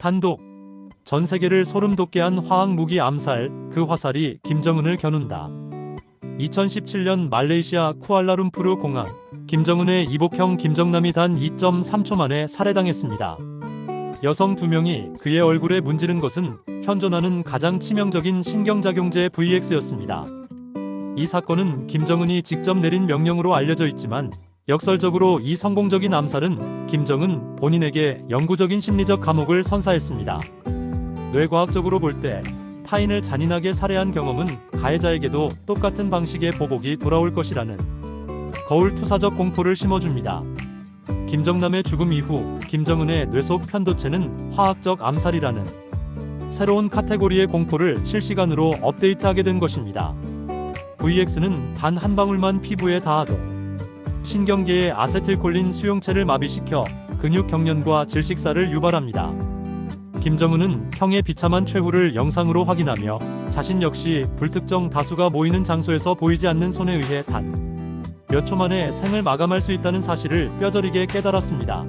단독 전 세계를 소름 돋게 한 화학 무기 암살 그 화살이 김정은을 겨눈다. 2017년 말레이시아 쿠알라룸푸르 공항 김정은의 이복형 김정남이 단 2.3초 만에 살해당했습니다. 여성 두 명이 그의 얼굴에 문지른 것은 현존하는 가장 치명적인 신경작용제 VX였습니다. 이 사건은 김정은이 직접 내린 명령으로 알려져 있지만 역설적으로 이 성공적인 암살은 김정은 본인에게 영구적인 심리적 감옥을 선사했습니다. 뇌과학적으로 볼 때 타인을 잔인하게 살해한 경험은 가해자에게도 똑같은 방식의 보복이 돌아올 것이라는 거울 투사적 공포를 심어줍니다. 김정남의 죽음 이후 김정은의 뇌 속 편도체는 화학적 암살이라는 새로운 카테고리의 공포를 실시간으로 업데이트하게 된 것입니다. VX는 단 한 방울만 피부에 닿아도 신경계의 아세틸콜린 수용체를 마비시켜 근육 경련과 질식사를 유발합니다. 김정은은 형의 비참한 최후를 영상으로 확인하며 자신 역시 불특정 다수가 모이는 장소에서 보이지 않는 손에 의해 단 몇 초 만에 생을 마감할 수 있다는 사실을 뼈저리게 깨달았습니다.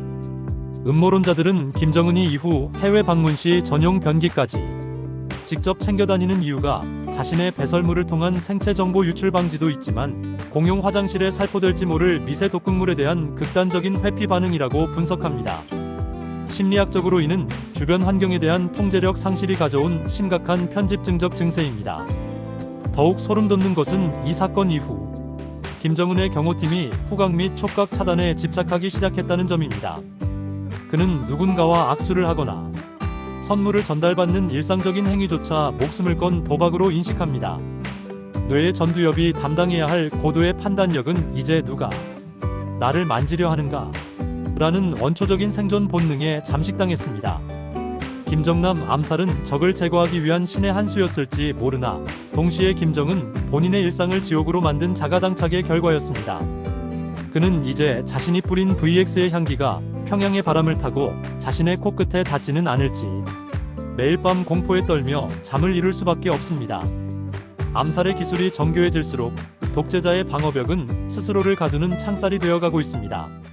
음모론자들은 김정은이 이후 해외 방문 시 전용 변기까지 직접 챙겨 다니는 이유가 자신의 배설물을 통한 생체 정보 유출 방지도 있지만 공용 화장실에 살포될지 모를 미세 독극물에 대한 극단적인 회피 반응이라고 분석합니다. 심리학적으로 이는 주변 환경에 대한 통제력 상실이 가져온 심각한 편집증적 증세입니다. 더욱 소름 돋는 것은 이 사건 이후 김정은의 경호팀이 후각 및 촉각 차단에 집착하기 시작했다는 점입니다. 그는 누군가와 악수를 하거나 선물을 전달받는 일상적인 행위조차 목숨을 건 도박으로 인식합니다. 뇌의 전두엽이 담당해야 할 고도의 판단력은 이제 누가 나를 만지려 하는가? 라는 원초적인 생존 본능에 잠식당했습니다. 김정남 암살은 적을 제거하기 위한 신의 한 수였을지 모르나 동시에 김정은 본인의 일상을 지옥으로 만든 자가당착의 결과였습니다. 그는 이제 자신이 뿌린 VX의 향기가 평양의 바람을 타고 자신의 코끝에 닿지는 않을지 매일 밤 공포에 떨며 잠을 이룰 수밖에 없습니다. 암살의 기술이 정교해질수록 독재자의 방어벽은 스스로를 가두는 창살이 되어가고 있습니다.